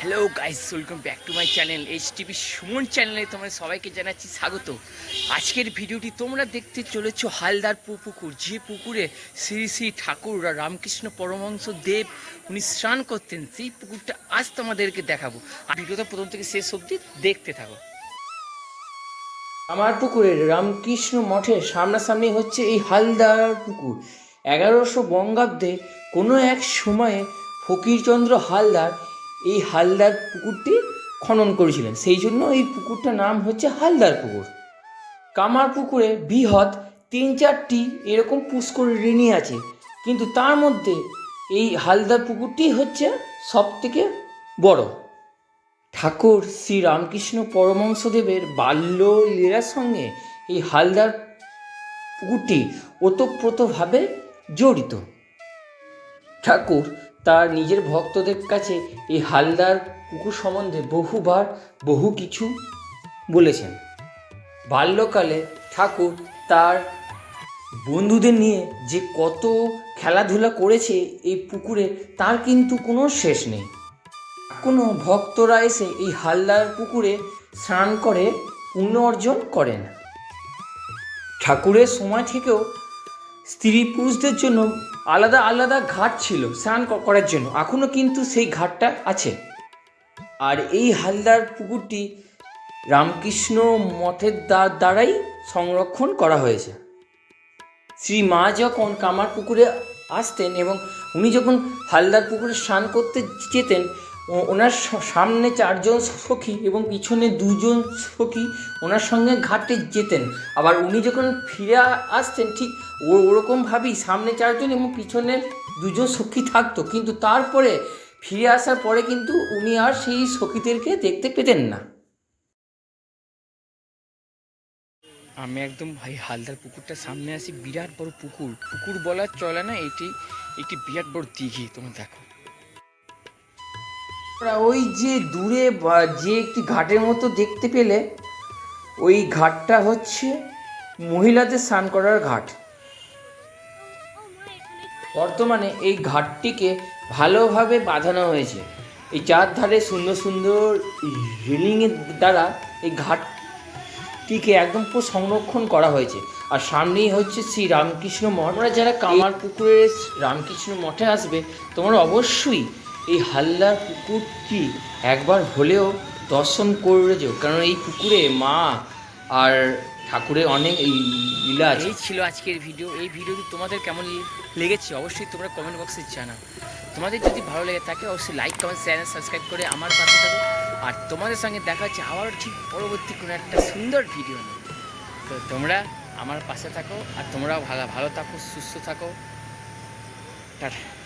Hello guys welcome back to my channel H TV Suman চ্যানেলে সবাইকে জানাচ্ছি স্বাগত। আজকের ভিডিওটি তোমরা দেখতে চলেছো হালদার পুকুর, যে পুকুরে শ্রী শ্রী ঠাকুর রামকৃষ্ণ পরমহংস দেব উনি স্নান করতেন, সেই পুকুরটা আজ তোমাদেরকে দেখাবো। আর ভিডিওটা প্রথম থেকে শেষ অবধি দেখতে থাকো। আমার পুকুরের রামকৃষ্ণ মঠের সামনাসামনি হচ্ছে এই হালদার পুকুর। এগারোশো বঙ্গাব্দে কোনো এক সময়ে ফকিরচন্দ্র হালদার এই হালদার পুকুরটি খনন করেছিলেন। সেই জন্য এই পুকুরটার নাম হচ্ছে হালদার পুকুর। কামার পুকুরে বৃহৎ তিন চারটি এরকম পুষ্কর ঋণী আছে। কিন্তু তার মধ্যে এই হালদার পুকুরটি হচ্ছে সব থেকে বড়। ঠাকুর শ্রী রামকৃষ্ণ পরমংসদেবের বাল্য লীলার সঙ্গে এই হালদার পুকুরটি ওতপ্রোতভাবে জড়িত। ঠাকুর তার নিজের ভক্তদের কাছে এই হালদার পুকুর সম্বন্ধে বহুবার বহু কিছু বলেছেন। বাল্যকালে ঠাকুর তার বন্ধুদের নিয়ে যে কত খেলাধুলা করেছে এই পুকুরে, তার কিন্তু কোনো শেষ নেই। কোনো ভক্তরা এসে এই হালদার পুকুরে স্নান করে পুণ্য অর্জন করেন। ঠাকুরের সময় থেকেও স্ত্রী পুরুষদের জন্য আলাদা আলাদা ঘাট ছিল স্নান করার জন্য। এখনও কিন্তু সেই ঘাটটা আছে। আর এই হালদার পুকুরটি রামকৃষ্ণ মঠের দ্বা- দ্বারাই সংরক্ষণ করা হয়েছে। শ্রী মা যখন কামার পুকুরে আসতেন এবং উনি যখন হালদার পুকুরে স্নান করতে যেতেন ওনার সামনে চারজন সখী এবং পিছনে দুজন সখী ওনার সঙ্গে ঘাটে যেতেন। আবার উনি যখন ফিরে আসতেন, ঠিক ওরকমভাবেই সামনে চারজন এবং পিছনে দুজন সখী থাকতো। কিন্তু তারপরে ফিরে আসার পরে কিন্তু উনি আর সেই সখীদেরকে দেখতে পেতেন না। আমি একদম ভাই হালদার পুকুরটার সামনে আসি বিরাট বড় পুকুর। পুকুর বলার চলে না, এটি একটি বিরাট বড় দিঘি, তোমরা দেখো। ওই যে দূরে যে একটি ঘাটের মতো দেখতে পেলে, ওই ঘাটটা হচ্ছে মহিলাদের স্নান করার ঘাট। বর্তমানে এই ঘাটটিকে ভালোভাবে বাঁধানো হয়েছে। এই চারধারে সুন্দর সুন্দর রেলিংয়ের দ্বারা এই ঘাটটিকে একদম পুরো সংরক্ষণ করা হয়েছে। আর সামনেই হচ্ছে শ্রী রামকৃষ্ণ মঠ। যারা কামার পুকুরের রামকৃষ্ণ মঠে আসবে, তোমরা অবশ্যই এই হাল্লার পুকুরটি একবার হলেও দর্শন করে যেও কারণ এই পুকুরে মা আর ঠাকুরের অনেক লীলা এই ছিল আজকের ভিডিও। এই ভিডিওটি তোমাদের কেমন লেগেছে, অবশ্যই তোমরা কমেন্ট বক্সে জানাও। তোমাদের যদি ভালো লেগে থাকে, অবশ্যই লাইক কমেন্ট চ্যানেল সাবস্ক্রাইব করে আমার পাশে থাকো। আর তোমাদের সঙ্গে দেখা হচ্ছে আবারও ঠিক পরবর্তী কোনো একটা সুন্দর ভিডিও নিয়ে। তো তোমরা আমার পাশে থাকো, আর তোমরাও ভালো ভালো থাকো, সুস্থ থাকো। টাটা।